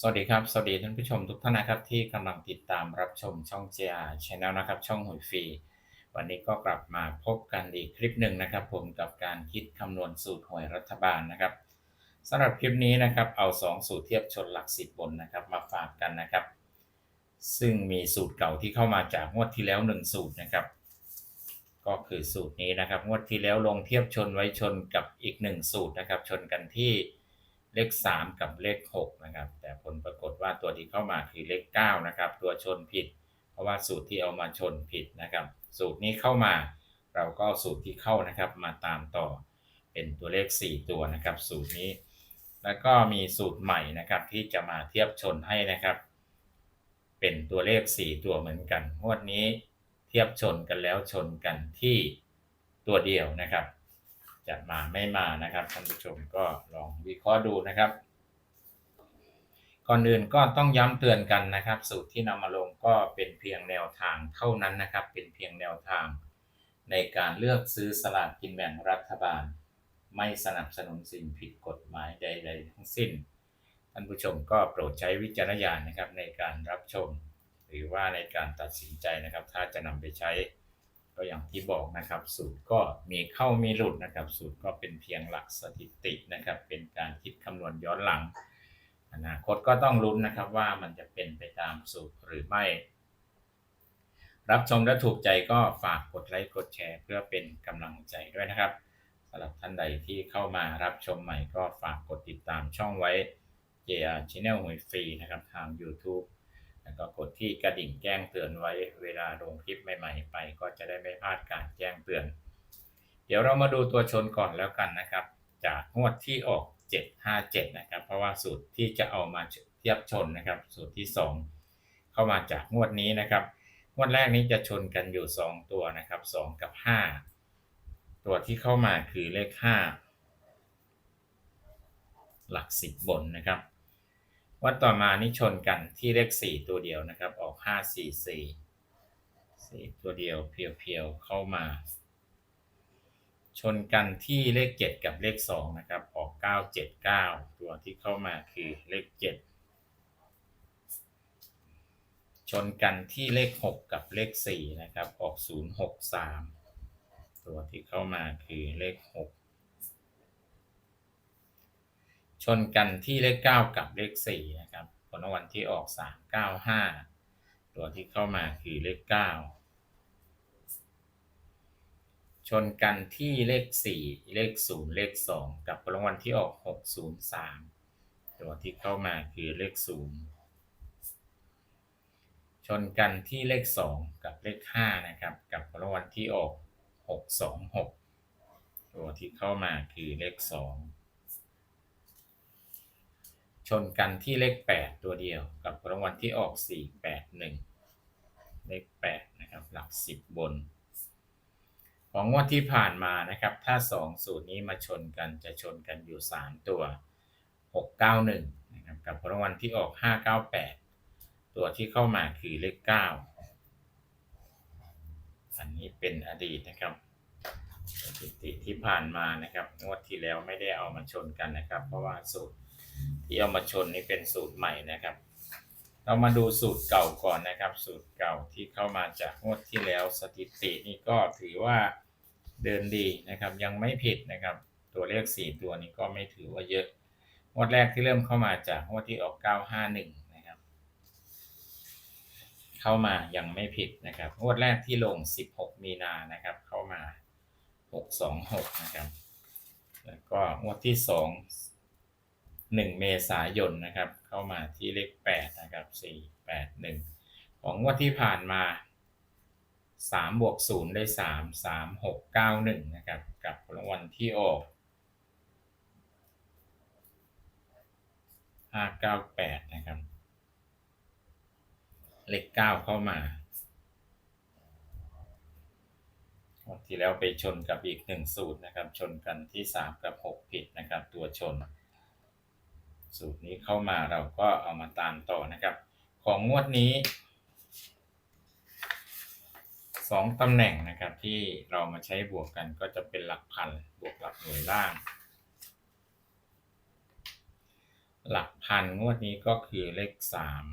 สวัสดีครับ สวัสดีท่านผู้ชมทุกท่านนะครับที่กำลังติดตามรับชมช่อง JR Channel นะครับ ช่องหวยฟรีวันนี้ก็กลับมาพบกันอีกคลิปหนึ่งนะครับ ผมกับการคิดคำนวณสูตรหวยรัฐบาลนะครับสำหรับคลิปนี้นะครับเอา 2 สูตรเทียบชนหลักสิบบนนะครับมาฝากกันนะครับ ซึ่งมีสูตรเก่าที่เข้ามาจากงวดที่แล้ว 1 สูตรนะครับ ก็คือสูตรนี้นะครับงวดที่แล้วลงเทียบชนไว้ชนกับอีก 1 สูตรนะครับ ชนกันที่ เลข 3 กับเลข 6 นะครับ แต่ผลปรากฏว่าตัวที่เข้ามาคือเลข 9 นะครับ ตัวชนผิด เพราะว่าสูตรที่เอามาชนผิดนะครับ สูตรนี้เข้ามาเราก็สูตรที่เข้านะครับมาตามต่อเป็นตัวเลข 4 ตัวนะครับ สูตรนี้ แล้วก็มีสูตรใหม่นะครับที่จะมาเทียบชนให้นะครับ เป็นตัวเลข 4 ตัวเหมือนกันงวดนี้เทียบชนกันแล้วชนกันที่ตัวเดียวนะครับ จะมาไม่มานะครับท่านผู้ชมก็ลองวิเคราะห์ดูนะครับ ก่อนอื่นก็ต้องย้ำเตือนกันนะครับ สูตรที่นำมาลงก็เป็นเพียงแนวทางเท่านั้นนะครับ เป็นเพียงแนวทาง ในการเลือกซื้อสลากกินแบ่งรัฐบาล ไม่สนับสนุนสิ่งผิดกฎหมายใด ๆ ทั้งสิ้นท่านผู้ชมก็โปรดใช้วิจารณญาณนะครับในการรับชม หรือว่าในการตัดสินใจนะครับ ถ้าจะนำไปใช้ ก็อย่างที่บอกนะครับสูตรก็มีเข้ามีหลุดนะครับ สูตรก็เป็นเพียงหลักสถิตินะครับ เป็นการคิดคำนวณย้อนหลัง อนาคตก็ต้องลุ้นนะครับว่ามันจะเป็นไปตามสูตรหรือไม่ รับชมและถูกใจก็ฝากกดไลค์กดแชร์ เพื่อเป็นกำลังใจด้วยนะครับสำหรับท่านใดที่เข้ามารับชมใหม่ก็ฝากกดติดตามช่องไว้ JR Channel หวยฟรีนะครับทาง YouTube แล้วก็กดที่กระดิ่งแจ้งเตือนไว้เวลาลงคลิปใหม่ๆไป ก็จะได้ไม่พลาดการแจ้งเตือน เดี๋ยวเรามาดูตัวชนก่อนแล้วกันนะครับ จากงวดที่ออก 757 นะครับ เพราะว่าสูตรที่จะเอามาเทียบชนนะครับ สูตรที่ 2 เข้ามาจากงวดนี้นะครับ งวดแรกนี้จะชนกันอยู่ 2 ตัวนะครับ 2 กับ 5 ตัวที่เข้ามาคือเลข 5 หลัก 10 บนนะครับ วันต่อมานี่ชนกันที่เลข4ตัวเดียวนะครับ ออก5 4 4 4ตัวเดียวเพียวๆเข้ามา ชนกันที่เลข7กับเลข2นะครับ ออก9 7 9ตัวที่เข้ามาคือเลข7ชนกันที่เลข 6 กับเลข 4 นะครับ ออก 0 6 3 ตัวที่เข้ามาคือเลข 6 ชนกันที่เลข 9 กับเลข 4 นะครับ ผลรางวัลที่ออก 3 9 5 ตัวที่เข้ามาคือเลข 9 ชนกันที่เลข 4 เลข 0 เลข 2 กับผลรางวัลที่ออก 603 ตัวที่เข้ามาคือเลข 0 ชนกันที่เลข 2 กับเลข 5 นะครับ กับผลรางวัลที่ออก 626 ตัวที่เข้ามาคือเลข 2 ชนกันที่เลข 8 ตัวเดียวกับรางวัลที่ออก 4 8 1 เลข 8 นะครับ หลัก 10 บน ของงวดที่ผ่านมานะครับ ถ้า 2 สูตรนี้มาชนกันจะชนกันอยู่ 3 ตัว 691 นะครับ กับรางวัลที่ออก 598 ตัวที่เข้ามาคือเลข 9 อันนี้เป็นอดีตนะครับสถิติที่ผ่านมานะครับงวดที่แล้วไม่ได้เอามาชนกันนะครับ เพราะว่าสูตร ที่เอามาชนนี่เป็นสูตรใหม่นะครับ เรามาดูสูตรเก่าก่อนนะครับ สูตรเก่าที่เข้ามาจากงวดที่แล้วสถิตินี่ก็ถือว่าเดินดีนะครับ ยังไม่ผิดนะครับ ตัวเลข 4 ตัวนี้ก็ไม่ถือว่าเยอะงวดแรกที่เริ่มเข้ามาจากงวดที่ออก 951 นะครับ เข้ามายังไม่ผิดนะครับงวดแรกที่ลง 16 มีนานะครับ เข้ามา 626 นะครับ แล้วก็งวดที่ 2 1 เมษายนนะครับ เข้ามาที่เลข8นะครับ4 8 1 ของงวดที่ผ่านมา3บวก0ได้ 3 3 6 9 1 นะครับ กับรางวัลที่ออก 5 9 8 นะครับ เลข 9 เข้ามาที่แล้วไปชนกับอีก 1 สูตรนะครับ ชนกันที่ 3 กับ 6 ผิดนะครับ ตัวชน สูตรนี้เข้ามาเราก็เอามาตามต่อนะครับ ของงวดนี้สองตำแหน่งนะครับที่เรามาใช้บวกกันก็จะเป็นหลักพันบวกหลักหน่วยล่าง หลักพันงวดนี้ก็คือเลขสาม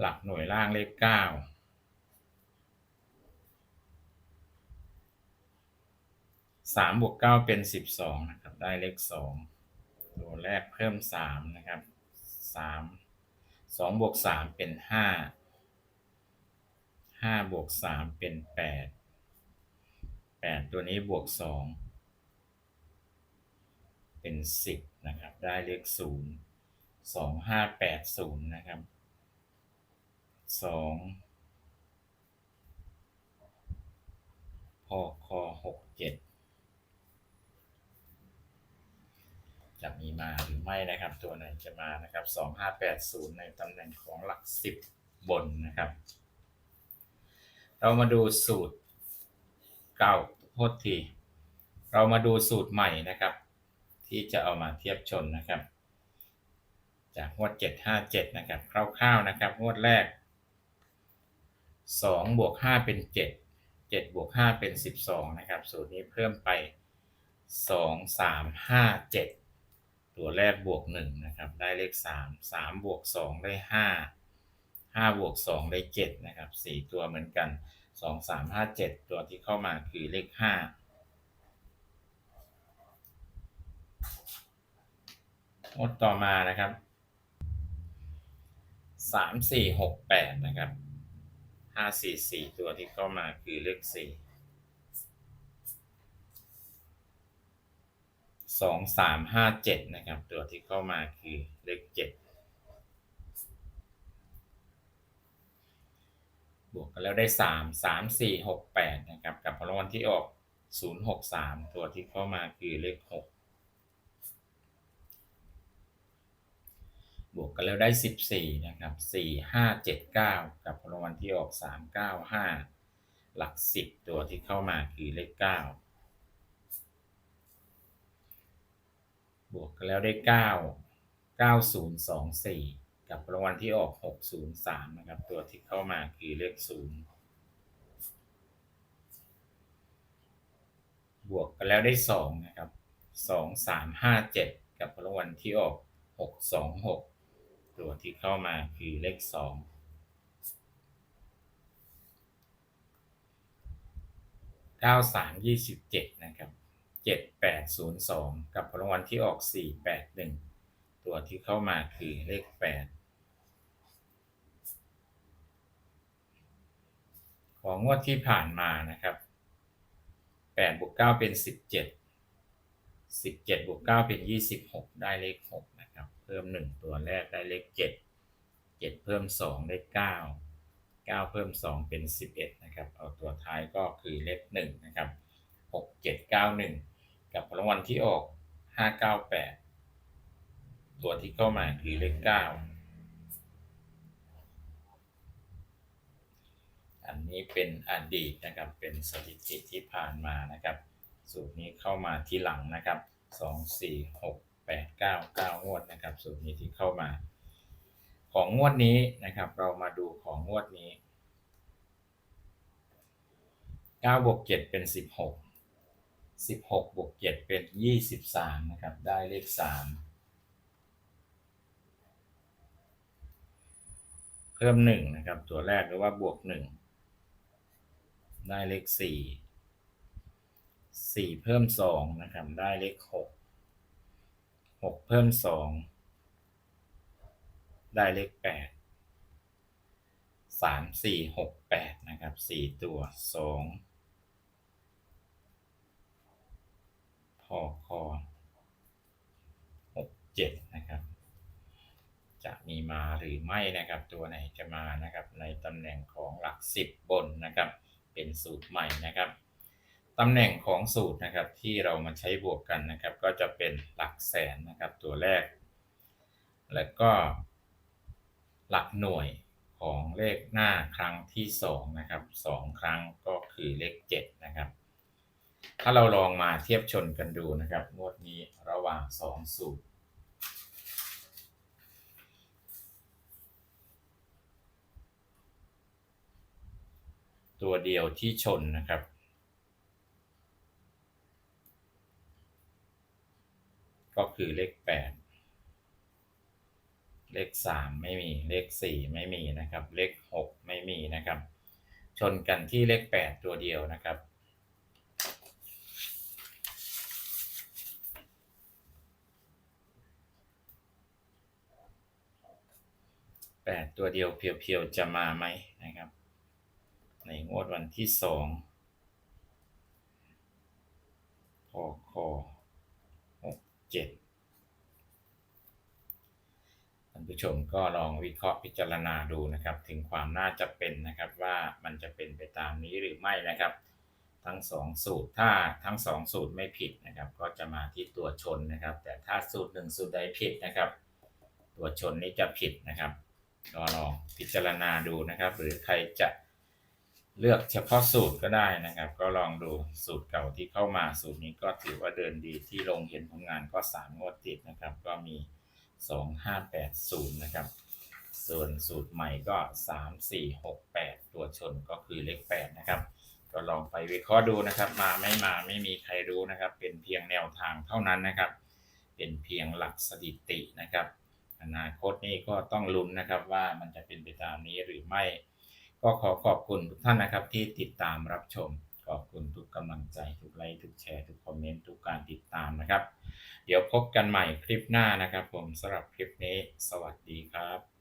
หลักหน่วยล่างเลขเก้าสามบวกเก้าเป็นสิบสองนะ ได้เลขสองตัวแรกเพิ่มสามนะครับสามสองบวกสามเป็นห้าห้าบวกสามเป็นแปดแปดตัวนี้บวกสองเป็นสิบนะครับ ได้เลขศูนย์สองห้าแปดศูนย์นะครับสองพอคอหกเจ็ด จะมีมาหรือไม่นะครับ ตัวไหนจะมานะครับสองห้าแปดศูนย์ในตำแหน่งของหลักสิบบนนะครับ เรามาดูสูตรเก่าโทษทีเรามาดูสูตรใหม่นะครับ ที่จะเอามาเทียบชนนะครับ จากงวดเจ็ดห้าเจ็ดนะครับ คร่าวๆนะครับงวดแรกสองบวกห้าเป็นเจ็ดเจ็ดบวกห้าเป็นสิบสองนะครับ สูตรนี้เพิ่มไปสองสามห้าเจ็ด ตัวแรกบวกหนึ่งนะครับได้เลขสามสามบวกสองได้ห้าห้าบวกสองได้เจ็ดนะครับสี่ตัวเหมือนกันสองสามห้าเจ็ดตัวที่เข้ามาคือเลขห้างวดต่อมานะครับสามสี่หกแปดนะครับห้าสี่สี่ตัวที่เข้ามาคือเลขสี่ สองสามห้าเจ็ดนะครับ ตัวที่เข้ามาคือเลขเจ็ดบวกกันแล้วได้สามสามสี่หกแปดนะครับ กับรางวัลที่ออกศูนย์หกสามตัวที่เข้ามาคือเลขหกบวกกันแล้วได้ 14 นะครับ 4 5 7 9 กับรางวัลที่ออก 3 9 5 หลัก 10 ตัวที่เข้ามาคือเลข 9 บวกกันแล้วได้เก้าเก้าศูนย์สองสี่กับรางวัลที่ออกหกศูนย์สามนะครับ ตัวที่เข้ามาคือเลขศูนย์บวกกันแล้วได้สองนะครับสองสามห้าเจ็ดกับรางวัลที่ออกหกสองหกตัวที่เข้ามาคือเลขสองเก้าสามยี่สิบเจ็ดนะครับ เจ็ดแปดศูนย์สองกับรางวัลที่ออกสี่แปดหนึ่งตัวที่เข้ามาคือเลขแปดของงวดที่ผ่านมานะครับแปดบวกเก้าเป็นสิบเจ็ดสิบเจ็ดบวกเก้าเป็นยี่สิบหกได้เลขหกนะครับ เพิ่มหนึ่งตัวแรกได้เลขเจ็ดเจ็ดเพิ่มสองได้เก้าเก้าเพิ่มสองเป็นสิบเอ็ดนะครับ เอาตัวท้ายก็คือเลขหนึ่งนะครับห กับรางวัลที่ออกห้าเก้าแปดตัวที่เข้ามาคือเลขเก้าอันนี้เป็นอดีตนะครับ เป็นสถิติที่ผ่านมานะครับ สูตรนี้เข้ามาทีหลังนะครับสองสี่หกแปดเก้าเก้างวดนะครับ สูตรนี้ที่เข้ามา ของงวดนี้นะครับ เรามาดูของงวดนี้เก้าบวกเจ็ดเป็นสิ บหกสิบหกบวกเจ็ดเป็นยี่สิบสามนะครับ ได้เลขสามเพิ่มหนึ่งนะครับ ตัวแรกหรือว่าบวกหนึ่งได้เลขสี่สี่เพิ่มสองนะครับ ได้เลขหกหกเพิ่มสองได้เลขแปดสามสี่หกแปดนะครับสี่ตัวส องพอคอหกเจ็ดนะครับ จะมีมาหรือไม่นะครับ ตัวไหนจะมานะครับ ในตำแหน่งของหลักสิบบนนะครับ เป็นสูตรใหม่นะครับตำแหน่งของสูตรนะครับที่เรามาใช้บวกกันนะครับ ก็จะเป็นหลักแสนนะครับ ตัวแรก แล้วก็หลักหน่วยของเลขหน้าครั้งที่สองนะครับสองครั้งก็คือเลขเจ็ดนะครับ ถ้าเราลองมาเทียบชนกันดูนะครับงวดนี้ระหว่างสองสูตรตัวเดียวที่ชนนะครับ ก็คือเลขแปดเลขสามไม่มีเลขสี่ไม่มีนะครับ เลขหกไม่มีนะครับ ชนกันที่เลขแปดตัวเดียวนะครับ แปดตัวเดียวเพียวๆ จะมาไหมนะครับ ในงวดวันที่สองคอคอหกเจ็ดท่านผู้ชมก็ลองวิเคราะห์พิจารณาดูนะครับ ถึงความน่าจะเป็นนะครับว่ามันจะเป็นไปตามนี้หรือไม่นะครับ ทั้งสองสูตรถ้าทั้งสองสูตรไม่ผิดนะครับ ก็จะมาที่ตัวชนนะครับ แต่ถ้าสูตรหนึ่งสูตรใดผิดนะครับ ตัวชนนี้จะผิดนะครับ ก็ลองพิจารณาดูนะครับ หรือใครจะเลือกเฉพาะสูตรก็ได้นะครับ ก็ลองดูสูตรเก่าที่เข้ามาสูตรนี้ก็ถือว่าเดินดีที่ลงเห็นผลงานก็สามงวดติดนะครับ ก็มีสองห้าแปดศูนย์นะครับ ส่วนสูตรใหม่ก็สามสี่หกแปดตัวชนก็คือเลขแปดนะครับ ก็ลองไปวิเคราะห์ดูนะครับ มาไม่มาไม่มีใครรู้นะครับ เป็นเพียงแนวทางเท่านั้นนะครับ เป็นเพียงหลักสถิตินะครับ อนาคตนี้ก็ต้องลุ้นนะครับว่ามันจะเป็นไปตามนี้หรือไม่ ก็ขอขอบคุณทุกท่านนะครับที่ติดตามรับชม ขอบคุณทุกกำลังใจทุกไลค์ทุกแชร์ทุกคอมเมนต์ทุกการติดตามนะครับ เดี๋ยวพบกันใหม่คลิปหน้านะครับ ผมสำหรับคลิปนี้ สวัสดีครับ